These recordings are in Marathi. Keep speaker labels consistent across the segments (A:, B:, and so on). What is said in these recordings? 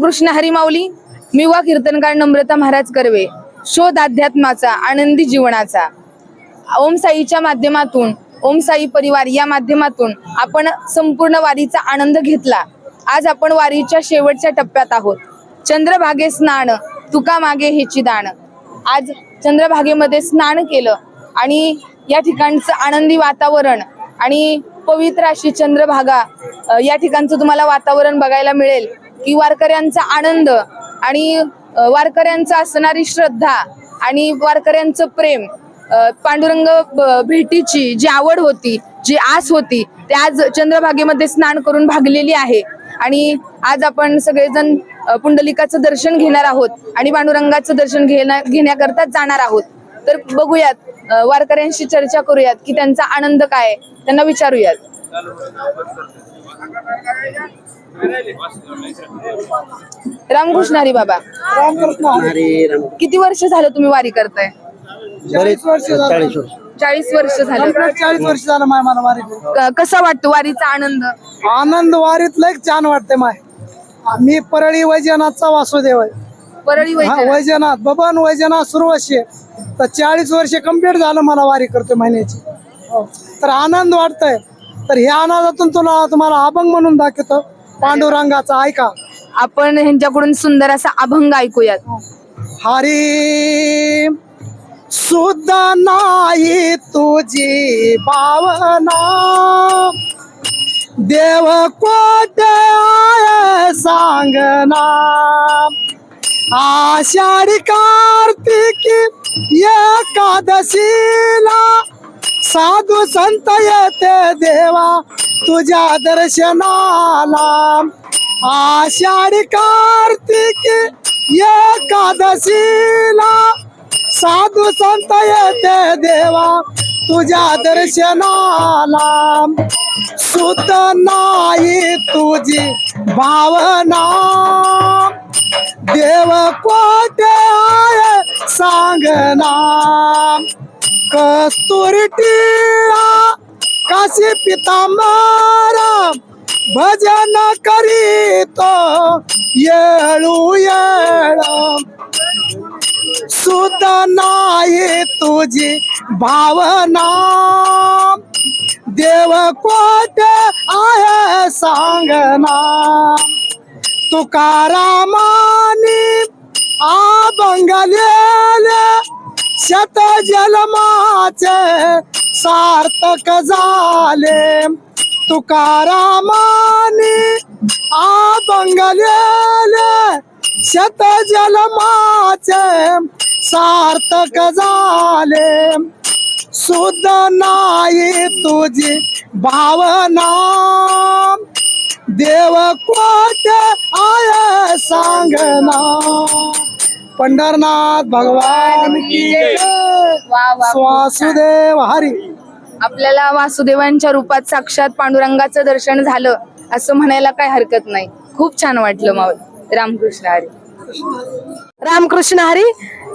A: कृष्ण हरिमाऊली मी वा कीर्तनकार नम्रता महाराज कर्वे शोध अध्यात्माचा आनंदी जीवनाचा. ओम साईच्या माध्यमातून ओम साई परिवार या माध्यमातून आपण संपूर्ण वारीचा आनंद घेतला. आज आपण वारीच्या शेवटच्या टप्प्यात आहोत. चंद्रभागे स्नान तुका मागे हेची दान आज चंद्रभागेमध्ये स्नान केलं आणि या ठिकाणचं आनंदी वातावरण आणि पवित्र अशी चंद्रभागा या ठिकाणचं तुम्हाला वातावरण बघायला मिळेल. की वारकऱ्यांचा आनंद आणि वारकऱ्यांचा असणारी श्रद्धा आणि वारकऱ्यांचं प्रेम पांडुरंग ब- भेटीची जी आवड होती जी आस होती ते आज चंद्रभागेमध्ये स्नान करून भागलेली आहे. आणि आज आपण सगळेजण पुंडलिकाचं दर्शन घेणार आहोत आणि पांडुरंगाचं दर्शन घेण्या घेण्याकरता जाणार आहोत. तर बघूयात वारकऱ्यांशी चर्चा करूयात की त्यांचा आनंद काय त्यांना विचारूयात. रामकृष्ण हरी बाबा. किती वर्ष झालं तुम्ही वारी करताय?
B: बरेच
C: वर्ष झालं.
B: चाळीस वर्ष.
A: चाळीस वर्ष झालं.
C: चाळीस वर्ष झालं माय मला वारी करून.
A: क- कसा वाटतो वारीचा आनंद?
C: आनंद वारीत लय छान वाटते माय. मी परळी वैजनाथचा वासुदेव आहे.
A: परळी
C: हा वैजनाथ. बबन वैजनाथ सुरवशी तर चाळीस वर्ष कंप्लीट झालं मला वारी करतोय महिन्याची. हो. तर आनंद वाटतंय. तर ह्या आनंदातून तुला तुम्हाला अभंग म्हणून दाखवतो. पांडुरंगाचा ऐका.
A: आपण ह्यांच्याकडून सुंदर असा अभंग ऐकूयात.
C: हरी सुद्धा नाही तुझी भावना. देव कोटे सांगना. आषाढी कार्तिकी एकादशीला साधू संत येते देवा तुझ्या दर्शनाला. आषाढी कार्तिकी एकादशीला. साधू संत येते देवा तुझ्या दर्शनाला. सुत नाही तुझी भावना. देव कोटे आय सांगना कस्तुरी टिळा काशी पितांबर भजन करीतो येळू येळ. सुद नाही तुझी भावना. देव कोटे आहे सांगना? तुकारामानी आ शत जन्माचे सार्थक झाले. तुकारामाने आबंगलेले शत जन्माचे सार्थक झाले. सुद नाही तुझी भावना. देव कोट आय सांगना पंढरनाथ भगवान की जय.
A: वा, वा, खूप
C: वासुदेव हरी.
A: आपल्याला वासुदेवांच्या रूपात साक्षात पांडुरंगाचं दर्शन झालं असं म्हणायला काय हरकत नाही. खूप छान वाटलं मावळ. रामकृष्ण हरी.
D: रामकृष्ण हरी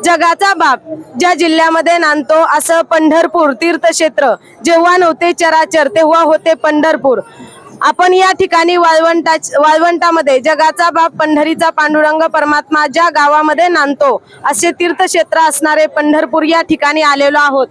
D: जगाचा बाप. ज्या जिल्ह्यामध्ये नांदतो असं पंढरपूर तीर्थक्षेत्र. जेव्हा नव्हते चराचर तेव्हा होते पंढरपूर. आपण या ठिकाणी वाळवंटा वाळवंटामध्ये जगाचा बाप पंढरीचा पांडुरंग परमात्मा ज्या गावामध्ये नांदतो असे तीर्थक्षेत्र असणारे पंढरपूर या ठिकाणी आलेलो आहोत.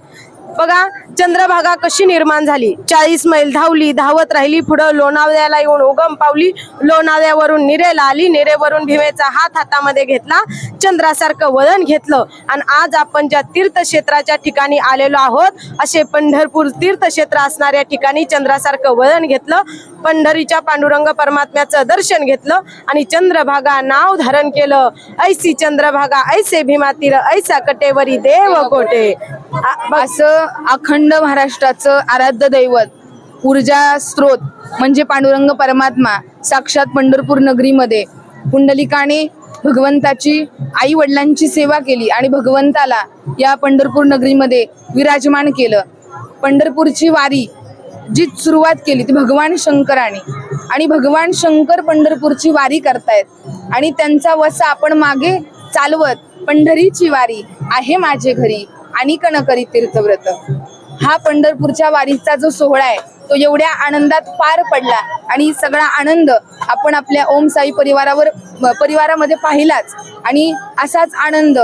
D: बघा चंद्रभागा कशी निर्माण झाली? चाळीस मैल धावली धावत राहिली पुढं लोणावळ्याला येऊन उगम पावली. लोणावळ्यावरून निरेला आली निरेवरून भीमेचा हात हातामध्ये घेतला चंद्रासारखं वळण घेतलं. आणि आज आपण ज्या तीर्थक्षेत्राच्या ठिकाणी आलेलो आहोत असे पंढरपूर तीर्थक्षेत्र असणाऱ्या ठिकाणी चंद्रासारखं वळण घेतलं पंढरीच्या पांडुरंग परमात्म्याचं दर्शन घेतलं आणि चंद्रभागा नाव धारण केलं. ऐसी चंद्रभागा ऐसे भीमातीर ऐसा कटेवरी देव कोटे. बस
A: असं अखंड महाराष्ट्राचं आराध्य दैवत ऊर्जा स्रोत म्हणजे पांडुरंग परमात्मा साक्षात पंढरपूर नगरीमध्ये. पुंडलिकाने भगवंताची आई वडिलांची सेवा केली आणि भगवंताला या पंढरपूर नगरीमध्ये विराजमान केलं. पंढरपूरची वारी जी सुरुवात केली ती भगवान शंकराने. आणि भगवान शंकर पंढरपूरची वारी करतायत. आणि त्यांचा वसा आपण मागे चालवत पंढरीची वारी आहे माझे घरी. आणि कणकरी तीर्थव्रत हा पंढरपूरच्या वारीचा जो सोहळा आहे तो एवढ्या आनंदात पार पडला आणि सगळा आनंद आपण आपल्या ओम साई परिवारावर परिवारामध्ये पाहिलाच. आणि असाच आनंद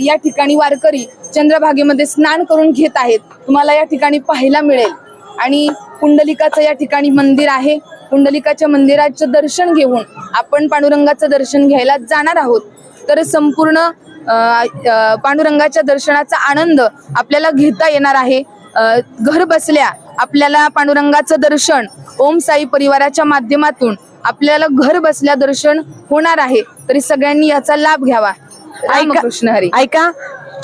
A: या ठिकाणी वारकरी चंद्रभागेमध्ये स्नान करून घेत आहेत. तुम्हाला या ठिकाणी पाहायला मिळेल. आणि कुंडलिकाचं या ठिकाणी मंदिर आहे. कुंडलिकाच्या मंदिराचं दर्शन घेऊन आपण पांडुरंगाचं दर्शन घ्यायला जाणार आहोत. तर संपूर्ण पांडुरंगाच्या दर्शनाचा आनंद आपल्याला घेता येणार आहे. घर बसल्या आपल्याला पांडुरंगाचं दर्शन ओम साई परिवाराच्या माध्यमातून आपल्याला घर बसल्या दर्शन होणार आहे. तरी सगळ्यांनी याचा लाभ घ्यावा. कृष्ण हरी.
D: ऐका.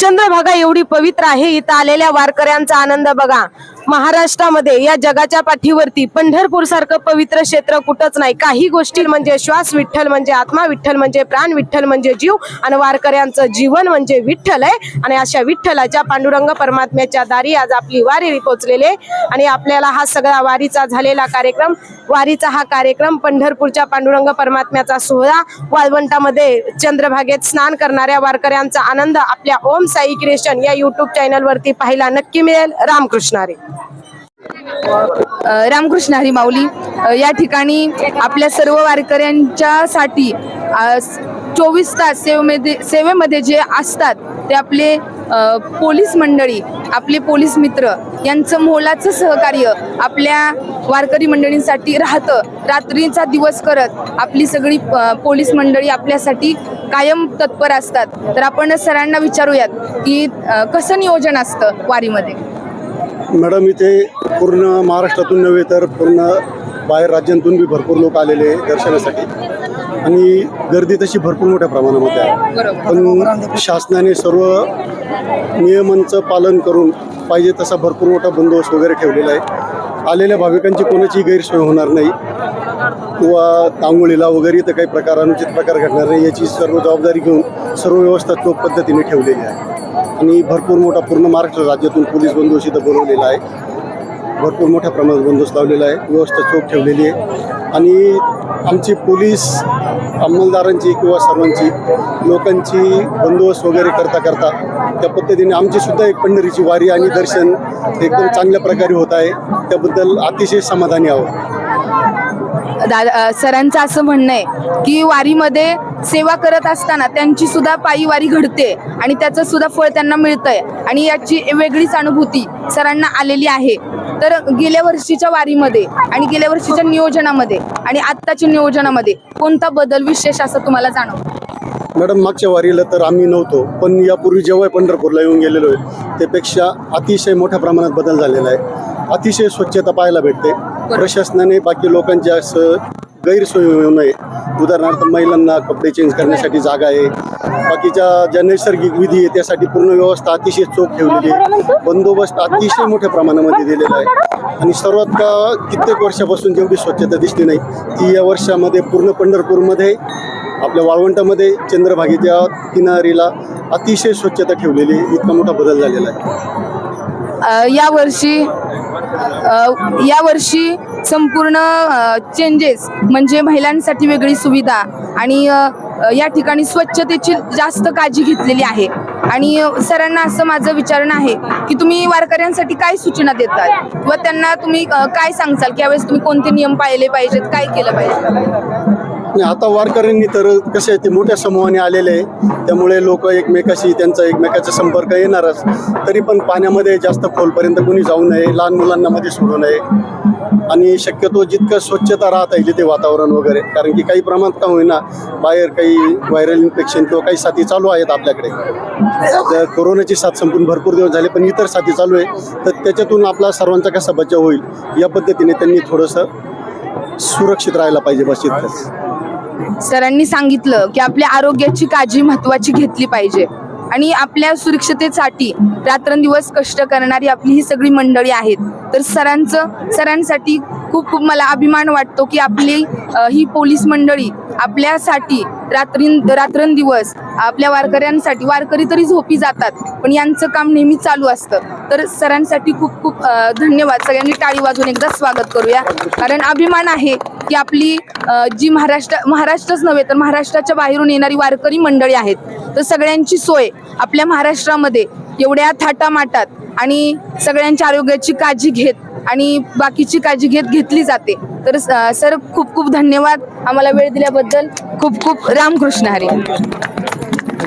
D: चंद्रभागा एवढी पवित्र आहे इथं आलेल्या वारकऱ्यांचा आनंद बघा. महाराष्ट्रामध्ये या जगाच्या पाठीवरती पंढरपूर सारखं पवित्र क्षेत्र कुठंच नाही. काही गोष्टी म्हणजे श्वास विठ्ठल म्हणजे आत्मा विठ्ठल म्हणजे प्राण विठ्ठल म्हणजे जीव आणि वारकऱ्यांचं जीवन म्हणजे विठ्ठल आहे. आणि अशा विठ्ठलाच्या पांडुरंग परमात्म्याच्या दारी आज आपली वारी पोचलेले आणि आपल्याला हा सगळा वारीचा झालेला कार्यक्रम वारीचा हा कार्यक्रम पंढरपूरच्या पांडुरंग परमात्म्याचा सोहळा वाळवंटामध्ये चंद्रभागेत स्नान करणाऱ्या वारकऱ्यांचा आनंद आपल्या ओम साई क्रिएशन या युट्यूब चॅनलवरती पाहायला नक्की मिळेल. रामकृष्णारी
A: रामकृष्ण हरी माऊली या ठिकाणी आपल्या सर्व वारकऱ्यांच्यासाठी चोवीस तास सेवेमध्ये सेवेमध्ये जे असतात ते आपले पोलीस मंडळी आपले पोलीस मित्र यांचं मोलाचं सहकार्य आपल्या वारकरी मंडळींसाठी राहतं. रात्रीचा दिवस करत आपली सगळी पोलीस मंडळी आपल्यासाठी कायम तत्पर असतात. तर आपण सरांना विचारूयात की कसं नियोजन असतं वारीमध्ये?
E: मॅडम इथे पूर्ण महाराष्ट्रातून नव्हे तर पूर्ण बाहेर राज्यांतून बी भरपूर लोक आलेले आहे दर्शनासाठी. आणि गर्दी तशी भरपूर मोठ्या प्रमाणामध्ये आहे. पण शासनाने सर्व नियमांचं पालन करून पाहिजे तसा भरपूर मोठा बंदोबस्त वगैरे ठेवलेला आहे. आलेल्या भाविकांची कोणाची गैरसोय होणार नाही. किंवा तांगोळीला वगैरे इथं काही प्रकार अनुचित प्रकार घडणार नाही याची सर्व जबाबदारी घेऊन सर्व व्यवस्था चोख पद्धतीने ठेवलेली आहे. आणि भरपूर मोठा पूर्ण महाराष्ट्र राज्यातून पोलीस बंदोबस्त इथं बोलवलेला आहे. भरपूर मोठ्या प्रमाणात बंदोबस्त लावलेला आहे. व्यवस्था चोख ठेवलेली आहे. आणि आमची पोलीस अंमलदारांची किंवा सर्वांची लोकांची बंदोबस्त वगैरे करता करता त्या पद्धतीने आमची सुद्धा एक पंढरीची वारी आणि दर्शन एकदम चांगल्या प्रकारे होत आहे. त्याबद्दल अतिशय समाधानी आहोत.
A: दादा सरांचं असं म्हणणं आहे की वारीमध्ये सेवा करत असताना त्यांची सुद्धा पायी वारी घडते आणि त्याचं सुद्धा फळ त्यांना मिळतंय. आणि याची वेगळीच अनुभूती सरांना आलेली आहे. तर गेल्या वर्षीच्या वारीमध्ये आणि गेल्या वर्षीच्या नियोजनामध्ये आणि आत्ताच्या नियोजनामध्ये कोणता बदल विशेष असं तुम्हाला जाणवतो?
E: मॅडम मागच्या वारीला तर आम्ही नव्हतो पण यापूर्वी जेव्हा पंढरपूरला येऊन गेलेलो आहे त्यापेक्षा अतिशय मोठ्या प्रमाणात बदल झालेला आहे. अतिशय स्वच्छता पाहायला भेटते. प्रशासनाने बाकी लोकांची असं गैरसोय होऊ नये. उदाहरणार्थ महिलांना कपडे चेंज करण्यासाठी जागा आहे. बाकीच्या ज्या नैसर्गिक विधी आहे त्यासाठी पूर्ण व्यवस्था अतिशय चोख ठेवलेली आहे. बंदोबस्त अतिशय मोठ्या प्रमाणामध्ये दिलेला आहे. आणि सर्वात का कित्येक वर्षापासून जेवढी स्वच्छता दिसली नाही ती या वर्षामध्ये पूर्ण पंढरपूरमध्ये आपल्या वाळवंटामध्ये चंद्रभागेच्या किनारीला अतिशय स्वच्छता ठेवलेली आहे. इतका मोठा बदल झालेला आहे.
A: यावर्षी यावर्षी संपूर्ण चेंजेस म्हणजे महिलांसाठी वेगळी सुविधा आणि या ठिकाणी स्वच्छतेची जास्त काळजी घेतलेली आहे. आणि सरांना असं माझं विचारणं आहे की तुम्ही वारकऱ्यांसाठी काय सूचना देतात व त्यांना तुम्ही काय सांगचाल की यावेळेस तुम्ही कोणते नियम पाळले पाहिजेत? काय केलं पाहिजे?
E: आता वारकऱ्यांनी तर कसे आहे ते मोठ्या समूहाने आलेले आहे. त्यामुळे लोक एकमेकाशी त्यांचा एकमेकाचा संपर्क येणारच. तरी पण पाण्यामध्ये जास्त खोलपर्यंत कोणी जाऊ नये लहान मुलांना मध्ये सोडू नये. आणि शक्यतो जितकं स्वच्छता राहता येईल ते वातावरण वगैरे. कारण की काही प्रमाणात का होईना बाहेर काही व्हायरल इन्फेक्शन किंवा काही साथी चालू आहेत आपल्याकडे. तर कोरोनाची साथ संपून भरपूर दिवस झाले पण इतर साथी चालू आहे तर त्याच्यातून आपला सर्वांचा कसा बचाव होईल या पद्धतीने त्यांनी थोडंसं सुरक्षित राहायला पाहिजे बस इतकंच
A: सरांनी सांगितलं की आपल्या आरोग्याची काळजी महत्वाची घेतली पाहिजे. आणि आपल्या सुरक्षतेसाठी रात्रंदिवस कष्ट करणारी आपली ही सगळी मंडळी आहेत. तर सरांचं सरांसाठी खूप खूप मला अभिमान वाटतो की आपली ही पोलीस मंडळी आपल्यासाठी रात्री रात्रंदिवस आपल्या वारकऱ्यांसाठी वारकरी तरी झोपी जातात पण यांचं काम नेहमी चालू असतं. तर सरांसाठी खूप खूप धन्यवाद. सगळ्यांनी टाळी वाजवून एकदा स्वागत करूया. कारण अभिमान आहे की आपली जी महाराष्ट्र महाराष्ट्रच नव्हे तर महाराष्ट्राच्या बाहेरून येणारी वारकरी मंडळी आहेत. तर सगळ्यांची सोय आपल्या महाराष्ट्रामध्ये एवढ्या थाटामाटात आणि सगळ्यांच्या आरोग्याची काळजी घेत आणि बाकीची काळजी घेत घेतली जाते. तर सर खूप खूप धन्यवाद आम्हाला वेळ दिल्याबद्दल. खूप खूप रामकृष्ण हरी.